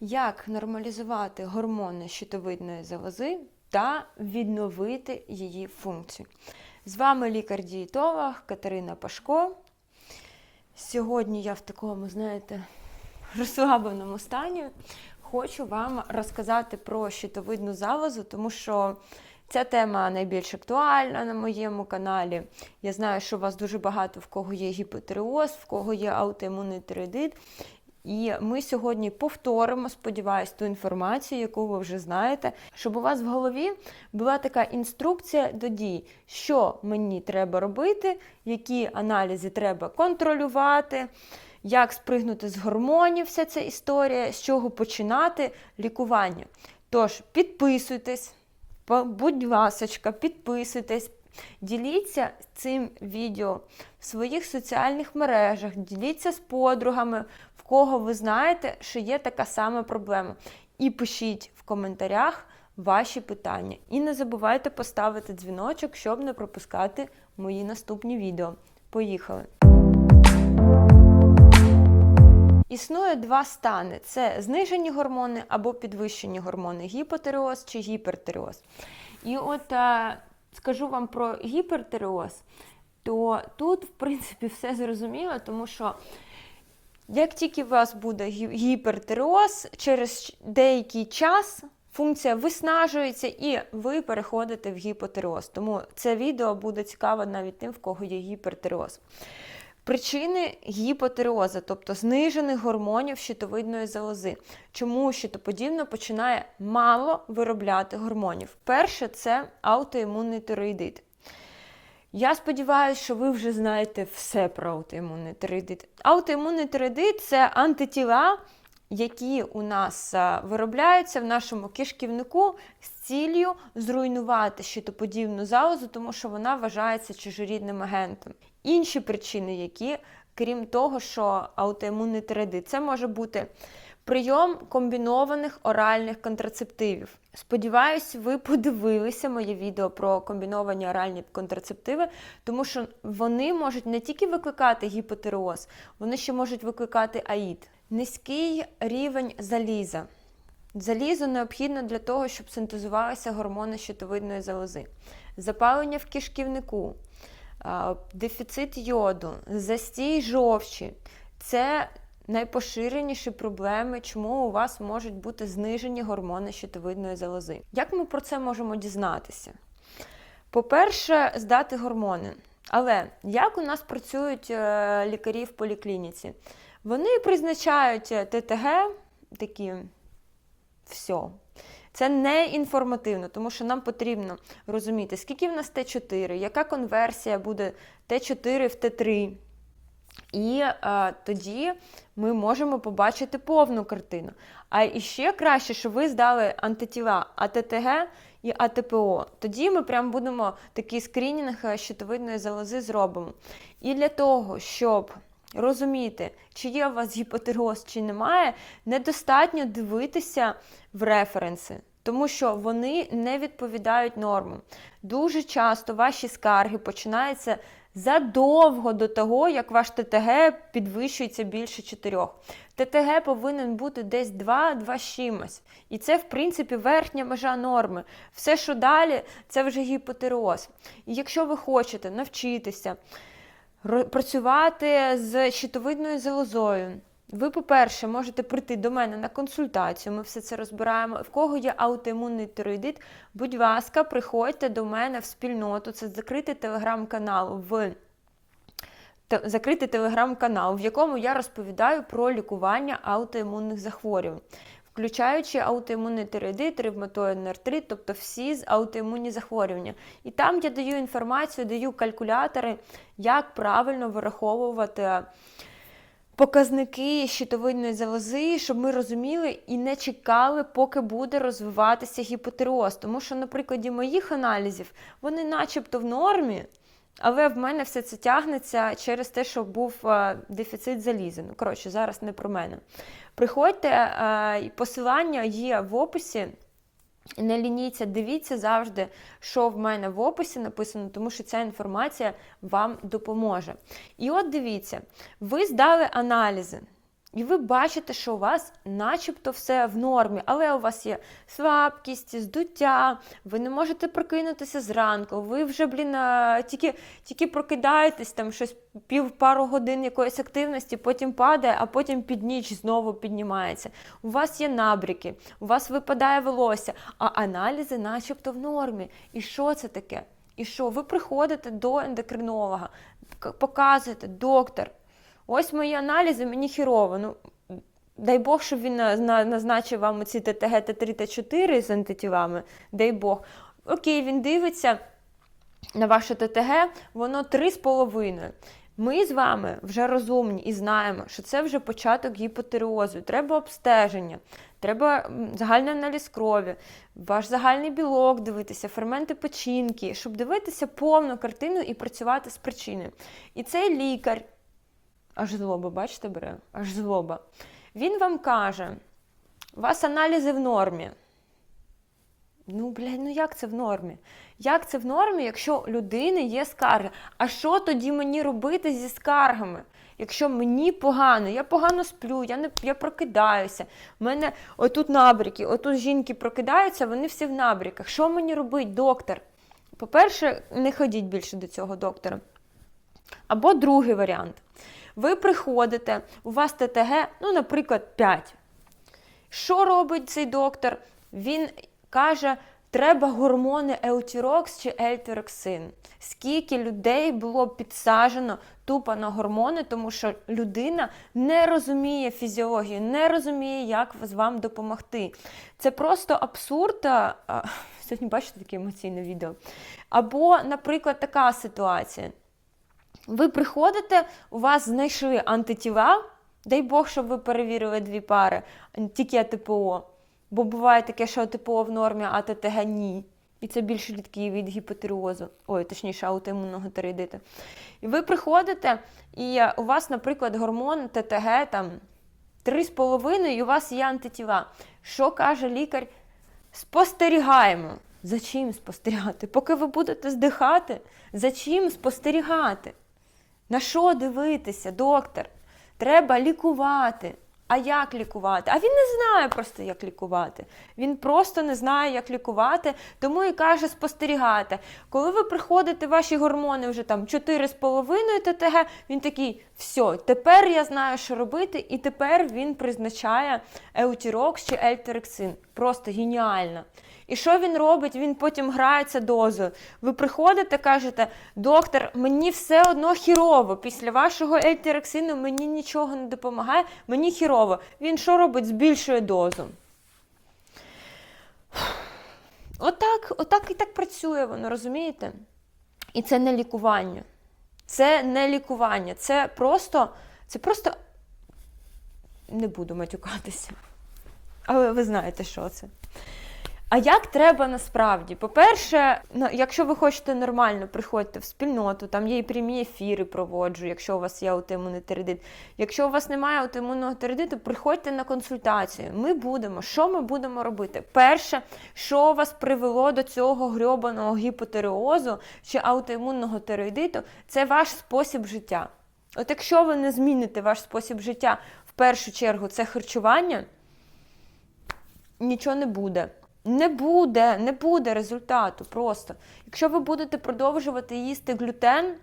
як нормалізувати гормони щитовидної залози та відновити її функцію. З вами лікар-дієтолог Катерина Пашко. Сьогодні я в такому, знаєте, розслабленому стані хочу вам розказати про щитовидну залозу, тому що ця тема найбільш актуальна на моєму каналі. Я знаю, що у вас дуже багато в кого є гіпотереоз, в кого є аутоімунний тиреоїдит. І ми сьогодні повторимо, сподіваюсь, ту інформацію, яку ви вже знаєте, щоб у вас в голові була така інструкція до дій, що мені треба робити, які аналізи треба контролювати, як спригнути з гормонів, вся ця історія, з чого починати лікування. Тож, підписуйтесь, будь ласочка, підписуйтесь. Діліться цим відео в своїх соціальних мережах, діліться з подругами, в кого ви знаєте, що є така сама проблема. І пишіть в коментарях ваші питання. І не забувайте поставити дзвіночок, щоб не пропускати мої наступні відео. Поїхали! Існує два стани: це знижені гормони або підвищені гормони, гіпотереоз чи гіпертиреоз. І от а, скажу вам про гіпертереоз, то тут, в принципі, все зрозуміло, тому що як тільки у вас буде гіпертереоз, через деякий час функція виснажується і ви переходите в гіпотереоз. Тому це відео буде цікаво навіть тим, в кого є гіпертиреоз. Причини гіпотереозу, тобто знижених гормонів щитовидної залози. Чому щитоподібно починає мало виробляти гормонів? Перше, це аутоімунний тироїдит. Я сподіваюся, що ви вже знаєте все про аутоімунний тироїдит. Аутоімунний тироїдит – це антитіла, які у нас виробляються в нашому кишківнику з ціллю зруйнувати щитоподібну залозу, тому що вона вважається чужорідним агентом. Інші причини, які, крім того, що аутоімунний тиреоїдит, це може бути прийом комбінованих оральних контрацептивів. Сподіваюсь, ви подивилися моє відео про комбіновані оральні контрацептиви, тому що вони можуть не тільки викликати гіпотереоз, вони ще можуть викликати аїд. Низький рівень заліза. Залізо необхідно для того, щоб синтезувалися гормони щитовидної залози, запалення в кишківнику дефіцит йоду, застій жовчі це найпоширеніші проблеми, чому у вас можуть бути знижені гормони щитовидної залози. Як ми про це можемо дізнатися? По-перше, здати гормони. Але як у нас працюють е, лікарі в поліклініці? Вони призначають ТТГ такі все. Це не інформативно, тому що нам потрібно розуміти, скільки в нас Т4, яка конверсія буде Т4 в Т3. І а, тоді ми можемо побачити повну картину. А іще краще, що ви здали антитіла АТТГ і АТПО. Тоді ми прям будемо такий скринінг щитовидної залози зробимо. І для того, щоб розуміти, чи є у вас гіпотероз, чи немає, недостатньо дивитися в референси. Тому що вони не відповідають нормам. Дуже часто ваші скарги починаються задовго до того, як ваш ТТГ підвищується більше 4. ТТГ повинен бути десь 2-2 чимось. І це, в принципі, верхня межа норми. Все, що далі, це вже гіпотероз. І якщо ви хочете навчитися працювати з щитовидною залозою. Ви, по-перше, можете прийти до мене на консультацію, ми все це розбираємо. В кого є аутоімунний тироїдит, будь ласка, приходьте до мене в спільноту. Це закритий телеграм-канал в закритий телеграм-канал, в якому я розповідаю про лікування аутоімунних захворювань включаючи аутоімунний тиреоїдит, ревматоїдний артрит, тобто всі з аутоімунні захворювання. І там я даю інформацію, даю калькулятори, як правильно вираховувати. Показники щитовидної залози, щоб ми розуміли і не чекали, поки буде розвиватися гіпотереоз. Тому що, на прикладі моїх аналізів, вони начебто в нормі, але в мене все це тягнеться через те, що був е, дефіцит заліза. Ну, коротше, зараз не про мене. Приходьте, е, посилання є в описі. Не лініться, дивіться завжди, що в мене в описі написано, тому що ця інформація вам допоможе. І от дивіться, ви здали аналізи. І ви бачите, що у вас начебто все в нормі, але у вас є слабкість, здуття, ви не можете прокинутися зранку, ви вже, блін, тільки, тільки прокидаєтесь, там щось пів пару годин якоїсь активності, потім падає, а потім під ніч знову піднімається. У вас є набріки, у вас випадає волосся, а аналізи начебто в нормі. І що це таке? І що? Ви приходите до ендокринолога, показуєте, доктор. Ось мої аналізи, мені хірово. Ну, дай Бог, щоб він на- на- назначив вам ці ТТГ, Т3, Т4 з антитілами. Дай Бог. Окей, він дивиться на ваше ТТГ, воно 3,5. Ми з вами вже розумні і знаємо, що це вже початок гіпотереозу. Треба обстеження, треба загальний аналіз крові, ваш загальний білок дивитися, ферменти печінки, щоб дивитися повну картину і працювати з причиною. І цей лікар, аж злоба, бачите, бере, аж злоба. Він вам каже, у вас аналізи в нормі. Ну, блядь, ну як це в нормі? Як це в нормі, якщо людини є скарги? А що тоді мені робити зі скаргами? Якщо мені погано, я погано сплю, я не я прокидаюся. У мене отут набріки, отут жінки прокидаються, вони всі в набріках. Що мені робить доктор? По-перше, не ходіть більше до цього доктора. Або другий варіант. Ви приходите, у вас ТТГ, ну, наприклад, 5. Що робить цей доктор? Він каже, треба гормони еутірокс чи ельтероксин. Скільки людей було підсаджено тупо на гормони, тому що людина не розуміє фізіологію, не розуміє, як з вам допомогти. Це просто абсурд. Сьогодні бачите таке емоційне відео. Або, наприклад, така ситуація. Ви приходите, у вас знайшли антитіла, дай Бог, щоб ви перевірили дві пари, тільки АТПО. Бо буває таке, що АТПО в нормі, а ТТГ ні. І це більш рідкий від гіпотереозу, ой, точніше, аутоімунного тиреїдиту. І ви приходите, і у вас, наприклад, гормон ТТГ там 3,5, і у вас є антитіла. Що каже лікар? Спостерігаємо. За чим спостерігати? Поки ви будете здихати, за чим спостерігати? На що дивитися, доктор? Треба лікувати. А як лікувати? А він не знає просто, як лікувати. Він просто не знає, як лікувати, тому і каже спостерігати. Коли ви приходите, ваші гормони вже там 4,5 ТТГ, він такий, все, тепер я знаю, що робити, і тепер він призначає еутірокс чи ельтерексин. Просто геніально. І що він робить? Він потім грається дозою. Ви приходите, кажете, доктор, мені все одно хірово. Після вашого ельтерексину мені нічого не допомагає, мені хірово. Він що робить? Збільшує дозу. Отак, отак і так працює воно, розумієте? І це не лікування. Це не лікування. Це просто, це просто не буду матюкатися. Але ви знаєте, що це. А як треба насправді? По-перше, ну, якщо ви хочете нормально, приходьте в спільноту, там є і прямі ефіри проводжу, якщо у вас є аутоімунний тиреїдит. Якщо у вас немає аутоімунного тиреїдиту, приходьте на консультацію. Ми будемо. Що ми будемо робити? Перше, що вас привело до цього грьобаного гіпотереозу чи аутоімунного тиреїдиту, це ваш спосіб життя. От якщо ви не зміните ваш спосіб життя, в першу чергу це харчування, нічого не буде. Не буде, не буде результату просто. Якщо ви будете продовжувати їсти глютен,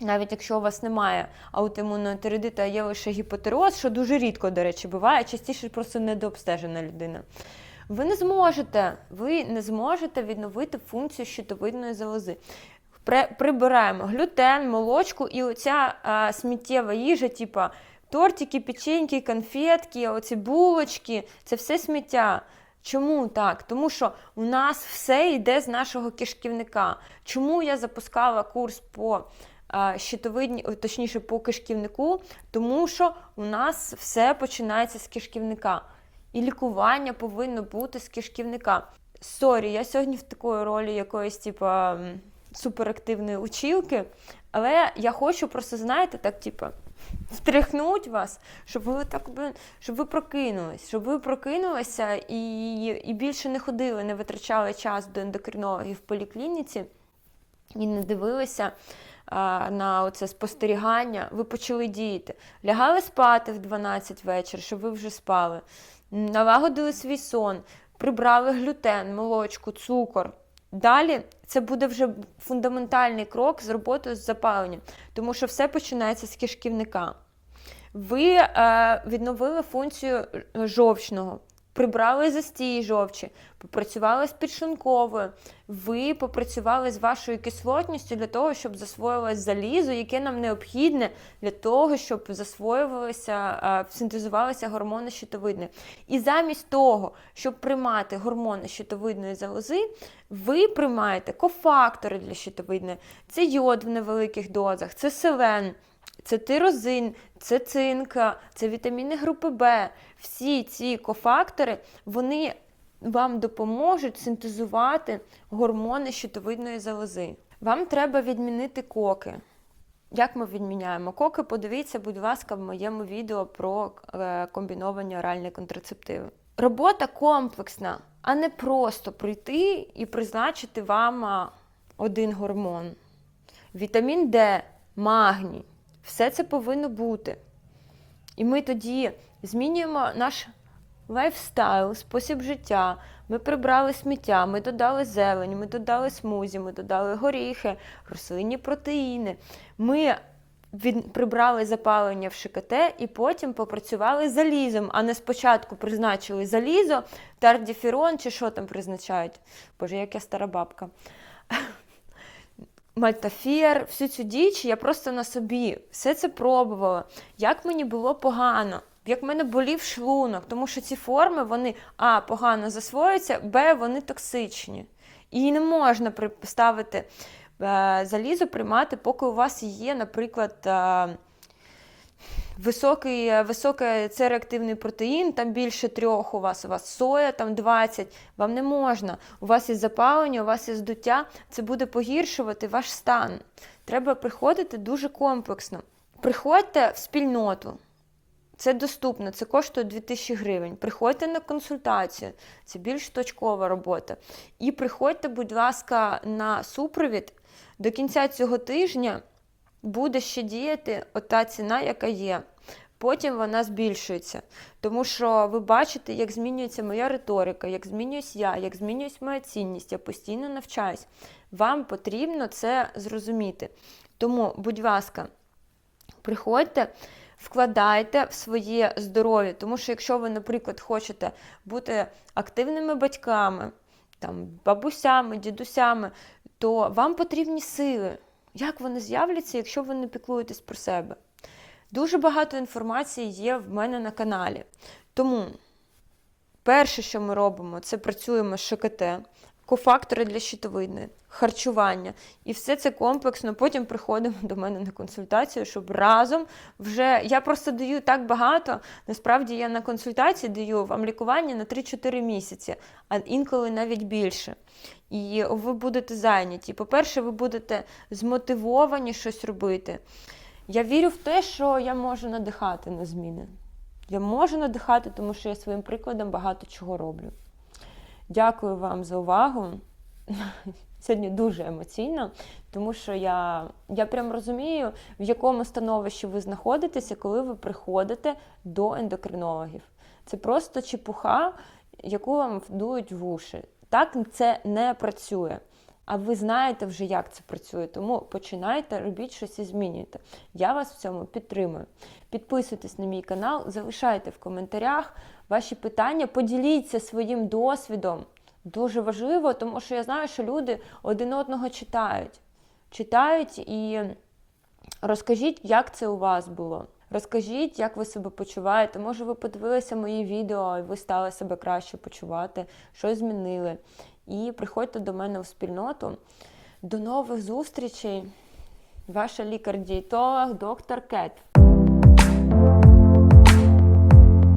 навіть якщо у вас немає аутоімунного тиреїдиту, а є лише гіпотереоз, що дуже рідко, до речі, буває, частіше просто недообстежена людина. Ви не зможете, ви не зможете відновити функцію щитовидної залози. Прибираємо глютен, молочку і оця а, сміттєва їжа, типа тортики, печеньки, конфетки, оці булочки, це все сміття. Чому так? Тому що у нас все йде з нашого кишківника. Чому я запускала курс по а, щитовидні, точніше по кишківнику? Тому що у нас все починається з кишківника. І лікування повинно бути з кишківника. Сорі, я сьогодні в такої ролі якоїсь, типа, суперактивної училки, але я хочу просто, знаєте, так, типа, втряхнуть вас, щоб ви так щоб ви прокинулись, щоб ви прокинулися і, і більше не ходили, не витрачали час до ендокринологів в поліклініці і не дивилися а, на оце спостерігання, ви почали діяти. Лягали спати в 12 вечір, щоб ви вже спали, налагодили свій сон, прибрали глютен, молочку, цукор. Далі це буде вже фундаментальний крок з роботою з запаленням, тому що все починається з кишківника. Ви е, відновили функцію жовчного, прибрали застій жовчі, попрацювали з підшлунковою, ви попрацювали з вашою кислотністю для того, щоб засвоювалось залізо, яке нам необхідне для того, щоб засвоювалися, синтезувалися гормони щитовидної. І замість того, щоб приймати гормони щитовидної залози, ви приймаєте кофактори для щитовидної. Це йод в невеликих дозах, це селен. Це тирозин, це цинка, це вітаміни групи Б. Всі ці кофактори вони вам допоможуть синтезувати гормони щитовидної залози. Вам треба відмінити коки. Як ми відміняємо коки? Подивіться, будь ласка, в моєму відео про е, комбіновані оральні контрацептиви. Робота комплексна, а не просто прийти і призначити вам один гормон. Вітамін Д, магній. Все це повинно бути. І ми тоді змінюємо наш лайфстайл, спосіб життя. Ми прибрали сміття, ми додали зелень, ми додали смузі, ми додали горіхи, рослинні протеїни. Ми від... прибрали запалення в ШКТ і потім попрацювали залізом, а не спочатку призначили залізо, тардіфірон чи що там призначають. Боже, як я стара бабка. Мальтафір, всю цю діч я просто на собі все це пробувала. Як мені було погано, як в мене болів шлунок, тому що ці форми вони а, погано засвоюються, б, вони токсичні. І не можна ставити е, залізо приймати, поки у вас є, наприклад, е, високий, високий цереактивний протеїн, там більше трьох у вас, у вас соя, там 20, вам не можна. У вас є запалення, у вас є здуття, це буде погіршувати ваш стан. Треба приходити дуже комплексно. Приходьте в спільноту. Це доступно, це коштує 2000 гривень. Приходьте на консультацію, це більш точкова робота. І приходьте, будь ласка, на супровід до кінця цього тижня буде ще діяти ота ціна, яка є. Потім вона збільшується. Тому що ви бачите, як змінюється моя риторика, як змінююсь я, як змінююсь моя цінність, я постійно навчаюсь. Вам потрібно це зрозуміти. Тому, будь ласка, приходьте. Вкладайте в своє здоров'я, тому що якщо ви, наприклад, хочете бути активними батьками, там, бабусями, дідусями, то вам потрібні сили. Як вони з'являться, якщо ви не піклуєтесь про себе? Дуже багато інформації є в мене на каналі. Тому перше, що ми робимо, це працюємо з ШКТ, кофактори для щитовидної, харчування. І все це комплексно. Потім приходимо до мене на консультацію, щоб разом вже. Я просто даю так багато. Насправді я на консультації даю вам лікування на 3-4 місяці, а інколи навіть більше. І ви будете зайняті. По-перше, ви будете змотивовані щось робити. Я вірю в те, що я можу надихати на зміни. Я можу надихати, тому що я своїм прикладом багато чого роблю. Дякую вам за увагу. Сьогодні дуже емоційно, тому що я я прям розумію, в якому становищі ви знаходитеся, коли ви приходите до ендокринологів. Це просто чепуха, яку вам вдують в уші. Так це не працює. А ви знаєте вже, як це працює, тому починайте, робіть щось і змінюйте. Я вас в цьому підтримую. Підписуйтесь на мій канал, залишайте в коментарях ваші питання, поділіться своїм досвідом. Дуже важливо, тому що я знаю, що люди один одного читають. Читають і розкажіть, як це у вас було. Розкажіть, як ви себе почуваєте. Може, ви подивилися мої відео і ви стали себе краще почувати, щось змінили. І приходьте до мене в спільноту. До нових зустрічей. Ваша лікар-дієтолог, доктор Кет.